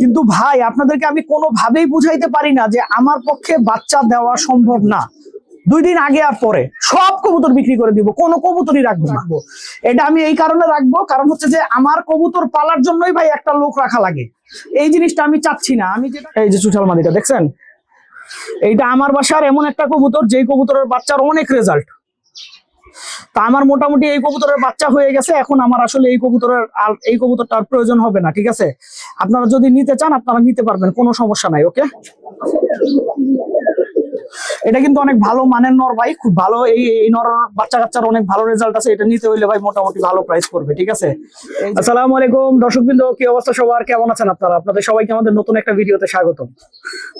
কিন্তু ভাই, আপনাদেরকে আমি কোনোভাবেই বুঝাইতে পারি না যে আমার পক্ষে বাচ্চা দেওয়া সম্ভব না। দুই দিন আগে আর পরে সব কবুতর বিক্রি করে দিব, কোনো কবুতরই রাখব না। এটা আমি এই কারণে রাখব, কারণ হচ্ছে যে আমার কবুতর পালার জন্যই ভাই একটা লোক রাখা লাগে। এই জিনিসটা আমি চাচ্ছি না। আমি এই যে চুঠাল মাদিটা, দেখছেন? এইটা আমার বাসার এমন একটা কবুতর, যেই কবুতরের বাচ্চার অনেক রেজাল্ট তা আমার মোটামুটি এই কবুতরের বাচ্চা হয়ে গেছে এখন আমার আসলে এই কবুতরের আর এই কবুতরটার প্রয়োজন হবে না ঠিক আছে? আপনারা যদি নিতে চান আপনারা নিতে পারবেন কোনো সমস্যা নাই ওকে? এটা কিন্তু অনেক ভালো মানের নর ভাই খুব ভালো এই এই নর বাচ্চা কাচ্চার অনেক ভালো রেজাল্ট আছে এটা নিতে হইলে ভাই মোটামুটি ভালো প্রাইস করবে ঠিক আছে? আসসালামু আলাইকুম দর্শকবৃন্দ কি অবস্থা সবার? কেমন আছেন আপনারা? আপনাদের সবাইকে আমাদের নতুন একটা ভিডিওতে স্বাগত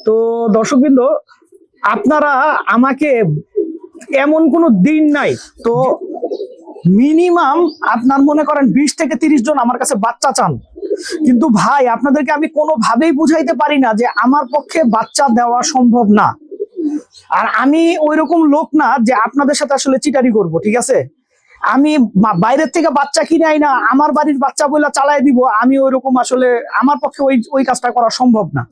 তো দর্শকবৃন্দ আপনারা আমাকে এমন কোনো দিন নাই। তো মিনিমাম আপনার মনে করেন বিশ থেকে তিরিশ জন আমার কাছে বাচ্চা চান। কিন্তু ভাই, আপনাদেরকে আমি কোনোভাবেই বুঝাইতে পারি না যে আমার পক্ষে বাচ্চা দেওয়া সম্ভব না। আর আমি ওই রকম লোক না যে আপনাদের সাথে আসলে চিটারি করব, ঠিক আছে? আমি বাইরের থেকে বাচ্চা কিনে আই না, আমার বাড়ির বাচ্চা বলে চালাই দিব, আমি ওইরকম আসলে আমার পক্ষে ওই ওই কাজটা করা সম্ভব না।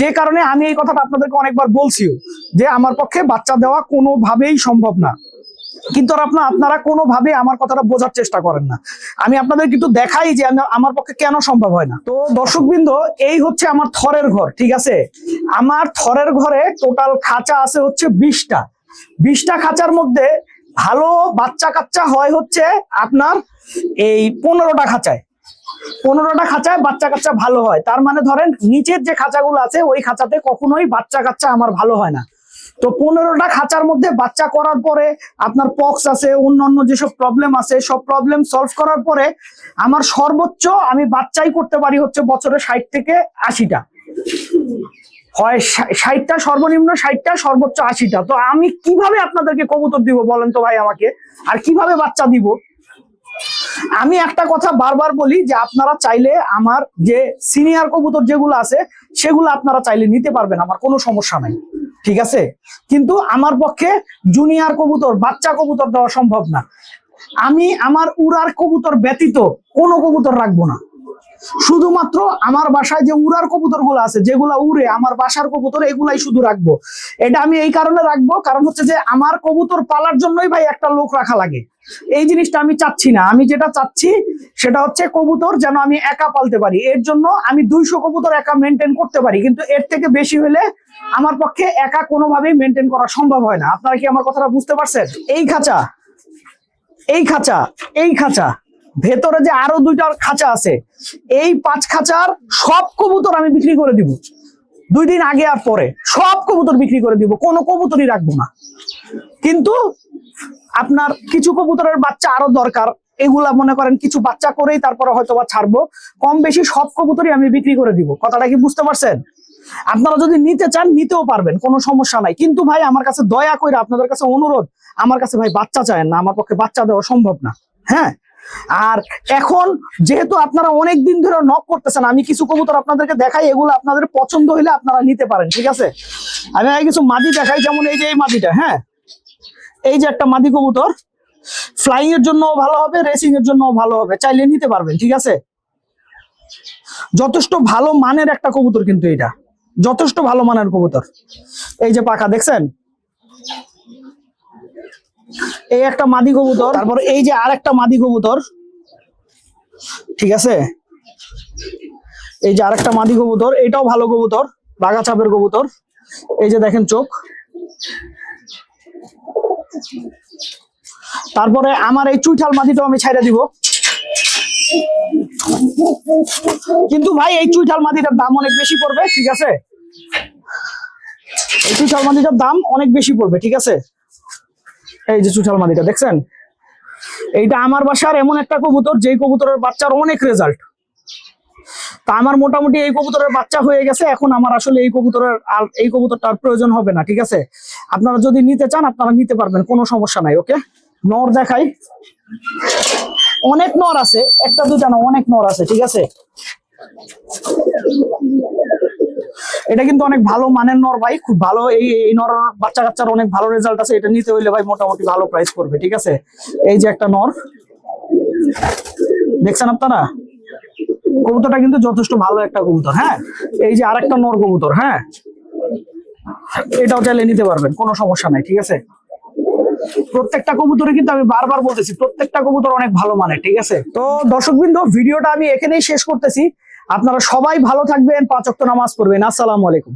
যে কারণে আমি এই কথাটা আপনাদেরকে অনেকবার বলছিও, যে আমার পক্ষে বাচ্চা দেওয়া কোনোভাবেই সম্ভব না। কিন্তু আপনার আপনারা কোনোভাবে আমার কথাটা বোঝার চেষ্টা করেন না। আমি আপনাদের কিন্তু দেখাই যে আমার পক্ষে কেন সম্ভব হয় না। তো দর্শকবৃন্দ, এই হচ্ছে আমার থরের ঘর, ঠিক আছে? আমার থরের ঘরে টোটাল খাঁচা আছে হচ্ছে বিশটা। বিশটা খাঁচার মধ্যে ভালো বাচ্চা কাচ্চা হয় হচ্ছে আপনার এই পনেরোটা খাঁচায়। পনেরোটা খাঁচায় বাচ্চা কাচ্চা ভালো হয়। তার মানে ধরেন নিচের যে খাঁচাগুলো আছে, ওই খাঁচাতে কখনোই বাচ্চা কাচ্চা আমার ভালো হয় না। তো পনেরোটা খাঁচার মধ্যে বাচ্চা করার পরে আপনার পক্স আছে, অন্যান্য যেসব প্রবলেম আছে, সব প্রবলেম সলভ করার পরে আমার সর্বোচ্চ আমি বাচ্চাই করতে পারি হচ্ছে বছরে ষাট থেকে আশিটা। হয় ষাটটা সর্বনিম্ন ষাটটা, সর্বোচ্চ আশিটা। তো আমি কীভাবে আপনাদেরকে কবুতর দিব বলেন তো ভাই আমাকে? আর কীভাবে বাচ্চা দিব? আমি একটা কথা বারবার বলি যে আপনারা চাইলে আমার যে সিনিয়র কবুতর যেগুলো আছে, সেগুলো আপনারা চাইলে নিতে পারবেন, আমার কোনো সমস্যা নাই। ঠিক আছে? কিন্তু আমার পক্ষে জুনিয়র কবুতর, বাচ্চা কবুতর দেওয়া সম্ভব না। আমি আমার উড়ার কবুতর ব্যতীত কোনো কবুতর রাখব না। শুধুমাত্র আমার বাসায় যে উড়ার কবুতরগুলো আছে, যেগুলা উড়ে আমার বাসার কবুতর, এগুলাই শুধু রাখব। এটা আমি এই কারণে রাখব, কারণ হচ্ছে যে আমার কবুতর পালার জন্যই ভাই একটা লোক রাখা লাগে। এই জিনিসটা আমি চাচ্ছি না। আমি যেটা চাচ্ছি, সেটা হচ্ছে কবুতর যেন আমি একা পালতে পারি। এর জন্য আমি দুইশো কবুতর একা মেনটেন করতে পারি, কিন্তু এর থেকে বেশি হলে আমার পক্ষে একা কোনোভাবেই মেনটেন করা সম্ভব হয় না। আপনারা কি আমার কথাটা বুঝতে পারছেন? এই খাঁচা এই খাঁচা এই খাঁচা। ভেতরে যে আরও দুইটা খাঁচা আছে, এই পাঁচ খাঁচার সব কবুতর আমি বিক্রি করে দিব। দুই দিন আগে আর পরে সব কবুতর বিক্রি করে দিব, কোনো কবুতরই রাখব না। কিন্তু আপনার কিছু কবুতরের বাচ্চা আরও দরকার, এগুলা মনে করেন কিছু বাচ্চা করেই তারপরে হয়তো বা ছাড়বো, কম বেশি সব কবুতরই আমি বিক্রি করে দিব। কথাটা কি বুঝতে পারছেন? আপনারা যদি নিতে চান, নিতেও পারবেন, কোনো সমস্যা নাই। কিন্তু ভাই, আমার কাছে দয়া করে আপনাদের কাছে অনুরোধ, আমার কাছে ভাই বাচ্চা চায় না, আমার পক্ষে বাচ্চা দেওয়া সম্ভব না। হ্যাঁ? আর এখন যেহেতু আপনারা অনেক দিন ধরে নক করতেছেন, আমি কিছু কবুতর আপনাদেরকে দেখাই, এগুলো আপনাদের পছন্দ হইলে আপনারা নিতে পারেন, ঠিক আছে? আমি আগে কিছু মাদি দেখাই, যেমন এই যে এই মাদিটা হ্যাঁ? এই যে একটা মাদি কবুতর ফ্লাইং এর জন্য ভালো হবে রেসিং এর জন্য ভালো হবে, চাইলে নিতে পারবেন, ঠিক আছে? যথেষ্ট ভালো মানের একটা কবুতর কিন্তু এটা যথেষ্ট ভালো মানের কবুতর। এই যে পাখা, দেখছেন? এই একটা মাদি কবুতর। তারপর এই যে আর একটা মাদি কবুতর। ঠিক আছে? এই যে আরেকটা মাদি কবুতর, এটাও ভালো কবুতর বাঘা চাপের কবুতর। এই যে দেখেন চোখ। তারপরে আমার এই চুইঠাল মাটিটাও আমি ছাইড়া দিব। কিন্তু ভাই, এই চুইঠাল মাটিটার দাম অনেক বেশি পড়বে, ঠিক আছে? এই চুইঠাল মাটিটার দাম অনেক বেশি পড়বে, ঠিক আছে? এই যে চুইঠাল মাটিটা দেখছেন? এইটা আমার বাসার এমন একটা কবুতর, যেই কবুতরের বাচ্চার অনেক রেজাল্ট তা আমার মোটামুটি এই কবুতরের বাচ্চা হয়ে গেছে, এখন আমার আসলে এই কবুতরের আর এই কবুতরটার প্রয়োজন হবে না, ঠিক আছে? আপনারা যদি নিতে চান, আপনারা নিতে পারবেন, কোনো সমস্যা নাই, ওকে? নর দেখাই। অনেক নর আছে, একটা দুটা না, অনেক নর আছে, ঠিক আছে? এটা কিন্তু অনেক ভালো মানের নর ভাই, খুব ভালো। এই এই নর বাচ্চা কাচ্চার অনেক ভালো রেজাল্ট আছে, এটা নিতে হইলে ভাই মোটামুটি ভালো প্রাইস পড়বে, ঠিক আছে? এই যে একটা নর। দেখছেন আপনারা? কবুতরটা কিন্তু যথেষ্ট ভালো একটা কবুতর হ্যাঁ? এই যে আরেকটা নর কবুতর হ্যাঁ? এটাও চাইলে নিতে পারবেন, কোনো সমস্যা নাই, ঠিক আছে? প্রত্যেকটা কবুতরে কিন্তু আমি বারবার বলতেছি, প্রত্যেকটা কবুতর অনেক ভালো মানে ঠিক আছে? তো দর্শকবৃন্দ, ভিডিওটা আমি এখানেই শেষ করতেছি। আপনারা সবাই ভালো থাকবেন পাঁচ নামাজ পড়বেন। আসসালামু আলাইকুম।